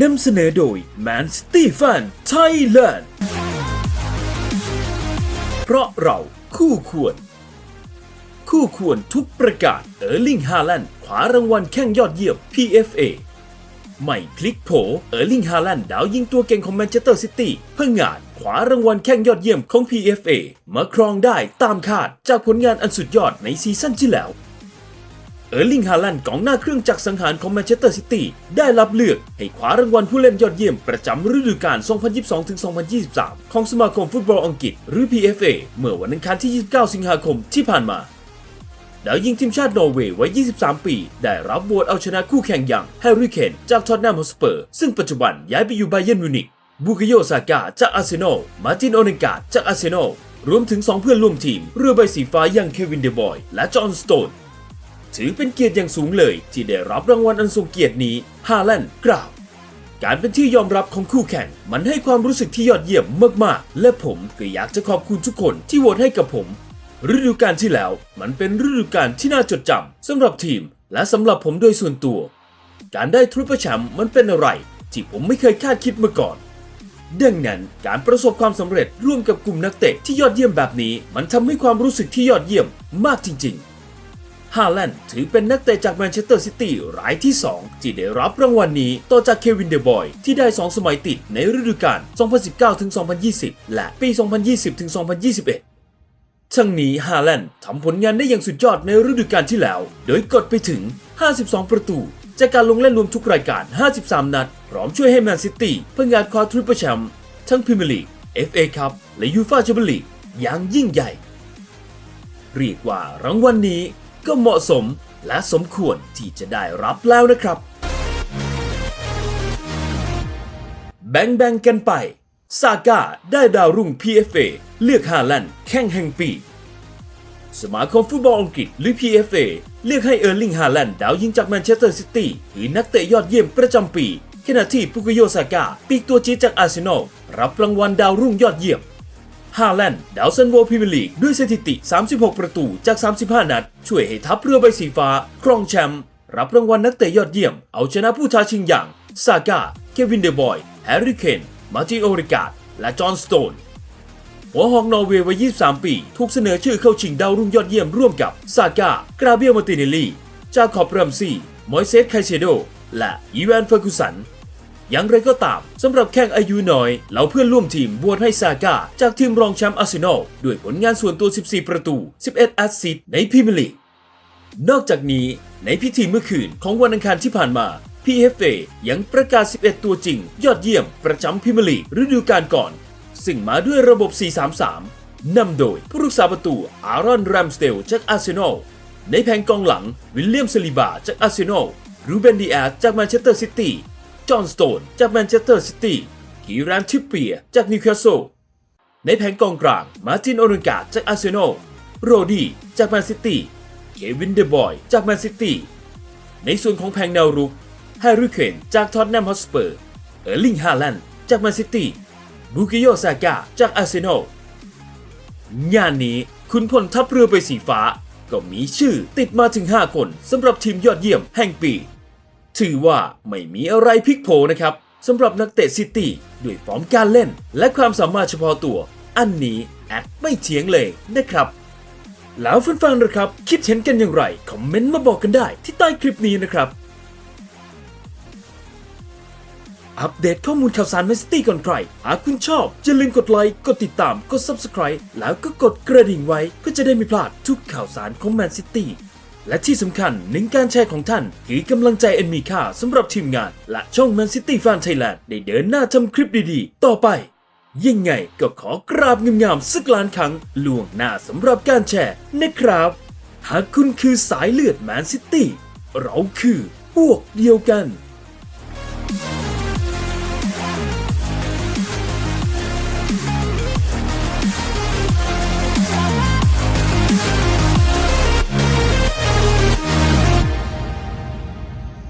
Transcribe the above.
นำเสนอโดย Man City Fan Thailand เพราะเราคู่ควร คู่ควรทุกประกาศเออร์ลิงฮา a ลนด์ขวารางวัลแข้งยอดเยี่ยม PFA ใหม่พลิกโผเออร์ลิงฮา a ลนด์ดาวยิงตัวเก่งของแมนเชสเตอร์ซิตี้เพื่องานขวารางวัลแข้งยอดเยี่ยมของ PFA มาครองได้ตามคาดจากผลงานอันสุดยอดในซีซั่นที่แล้ว เออร์ลิงฮา a ลนกองหน้าเครื่องจักรสังหารของแมนเชสเตอร์ซิตี้ได้รับเลือก ให้คว้ารางวัลผู้เล่นยอดเยี่ยมประจำฤดูกาล 2022-2023 ของสมาคมฟุตบอลอังกฤษ หรือ PFA เมื่อวันอังคารที่ 29 สิงหาคมที่ผ่านมาดาวยิงทีมชาตินอร์เวย์วัย 23 ปี ได้รับโหวตเอาชนะคู่แข่งอย่างแฮร์รี่เคนจากทอตแนมฮอสเปอร์ ซึ่งปัจจุบันย้ายไปอยู่ไบเยนมิวนิกบุกโยซาก้าจากอาร์เซนอล มาร์ตินโอเนกาจากอาร์เซนอล รวมถึง 2 เพื่อนร่วมทีม เรือใบสีฟ้าอย่างเควินเดบอย และจอห์นสโตน ถือเป็นเกียรติอย่างสูงเลยที่ได้รับรางวัลอันทรงเกียรตินี้ฮาแลนด์กล่าว การเป็นที่ยอมรับของคู่แข่ง มันให้ความรู้สึกที่ยอดเยี่ยมมากๆ และผมก็อยากจะขอบคุณทุกคนที่โหวตให้กับผม ฤดูกาลที่แล้ว มันเป็นฤดูกาลที่น่าจดจำสำหรับทีม และสำหรับผมโดยส่วนตัว การได้ทริปเปิลแชมป์มันเป็นอะไร ที่ผมไม่เคยคาดคิดมาก่อนดังนั้นการประสบความสำเร็จร่วมกับกลุ่มนักเตะที่ยอดเยี่ยมแบบนี้ มันทำให้ความรู้สึกที่ยอดเยี่ยมมากจริง ๆ ฮาแลนด์ถือเป็นนักเตะจากแมนเชสเตอร์ซิตี้รายที่ 2 ที่ได้รับรางวัลนี้ต่อจากเควินเดบอย ที่ได้ 2 สมัยติดในฤดูกาล 2019-2020 และปี 2020-2021ทั้งนี้ฮาแลนด์ทำผลงานได้อย่างสุดยอดในฤดูกาลที่แล้ว โดยกดไปถึง 52 ประตู จากการลงเล่นรวมทุกรายการ 53 นัด พร้อมช่วยให้แมนซิตี้เพื่องานคว้าทริปเปิลแชมป์ทั้งพรีเมียร์ลีก FA คัพและยูฟ่าแชมเปี้ยนลีกอย่างยิ่งใหญ่ เรียกว่ารางวัลนนี้ ก็เหมาะสมและสมควรที่จะได้รับแล้วนะครับ แบ่งแบ่งๆกันไป ซาก้าได้ดาวรุ่ง PFA เลือกฮาแลนด์แข่งแห่งปี สมาคมฟุตบอลอังกฤษหรือ PFA เลือกให้เออร์ลิงฮาแลนด์ดาวยิงจากแมนเชสเตอร์ซิตี้ถือนักเตะยอดเยี่ยมประจำปีขณะที่ปุกโยซาก้าปีกตัวจี๊ดจากอาร์เซนอลรับรางวัลดาวรุ่งยอดเยี่ยม ฮาแลนด์ดาวซันโวพรีเมียร์ลีกด้วยสถิติ 36 ประตูจาก 35 นัด ช่วยให้ทัพเรือใบสีฟ้า ครองแชมป์รับรางวัลนักเตะยอดเยี่ยม เอาชนะผู้ท้าชิงอย่าง ซาก้า เควินเดบอย แฮร์รี่เคน มาร์ติโอริกาดและจอห์นสโตน หัวหอกนอร์เวย์วัย 23 ปี ถูกเสนอชื่อเข้าชิงดาวรุ่งยอดเยี่ยมร่วมกับซาก้ากราเบียมาติเนลลี จาคอบรัมซี่มอยเซสไคเซโด และอีแวนเฟอร์กุสัน อย่างไรก็ตามสำหรับแข้งอายุน้อยเหล่าเพื่อนร่วมทีมบวชให้ซาก้าจากทีมรองแชมป์อาร์เซนอลด้วยผลงานส่วนตัว 14 ประตู 11 แอสซิสต์ในพรีเมียร์ลีก นอกจากนี้ในพิธีเมื่อคืนของวันอังคารที่ผ่านมา PFA ยังประกาศ 11 ตัวจริง ยอดเยี่ยมประจำพรีเมียร์ลีกฤดูกาลก่อน ซึ่งมาด้วยระบบ 4-3-3 นำโดยผู้รักษาประตูอารอนแรมสเตลจากอาร์เซนอลในแผงกองหลังวิลเลียมซาลิบาจากอาร์เซนอลรูเบนดีแอสจากแมนเชสเตอร์ซิตี้ อห์นสโตนจากแมนเชสเตอร์ซิตี้กีรานทิปเปียจากนิวคาสเซิลในแผงกองกลางมาร์ตินโอเรนกาดจากอาร์เซนอลโรดี้จากแมนซิตี้เควินเดบอยจากแมนซิตี้ในส่วนของแผงแนวรุกแฮร์รี่เคนจากท็อตแนมฮอสเปอร์เออร์ลิงฮาแลนด์จากแมนซิตี้บูกิโยซากาจากอาร์เซนอลงานนี้คุณพลทัพเรือไปสีฟ้า ก็มีชื่อติดมาถึง 5 คนสำหรับทีมยอดเยี่ยมแห่งปี ถือว่าไม่มีอะไรพลิกโผนะครับสำหรับนักเตะซิตี้ด้วยฟอร์มการเล่น และความสามารถเฉพาะตัว อันนี้แอดไม่เถียงเลยนะครับ แล้วแฟนๆนะครับ คิดเห็นกันอย่างไรคอมเมนต์มาบอกกันได้ที่ใต้คลิปนี้นะครับอัปเดตข้อมูลข่าวสารแมนซิตี้ก่อนใคร หากคุณชอบอย่าลืมกดไลค์ กดติดตาม กด Subscribe แล้วก็กดกระดิ่งไว้ เพื่อจะได้ไม่พลาดทุกข่าวสารของแมนซิตี้ และที่สำคัญหนึ่งการแชร์ของท่านคือกำลังใจอันมีค่าสำหรับทีมงาน และช่อง Man City Fan Thailand ได้เดินหน้าทำคลิปดีๆ ต่อไป ยังไงก็ขอกราบงามๆสักล้านครั้งล่วงหน้าสำหรับการแชร์นะครับ หากคุณคือสายเลือดแมนซิตี้เราคือพวกเดียวกัน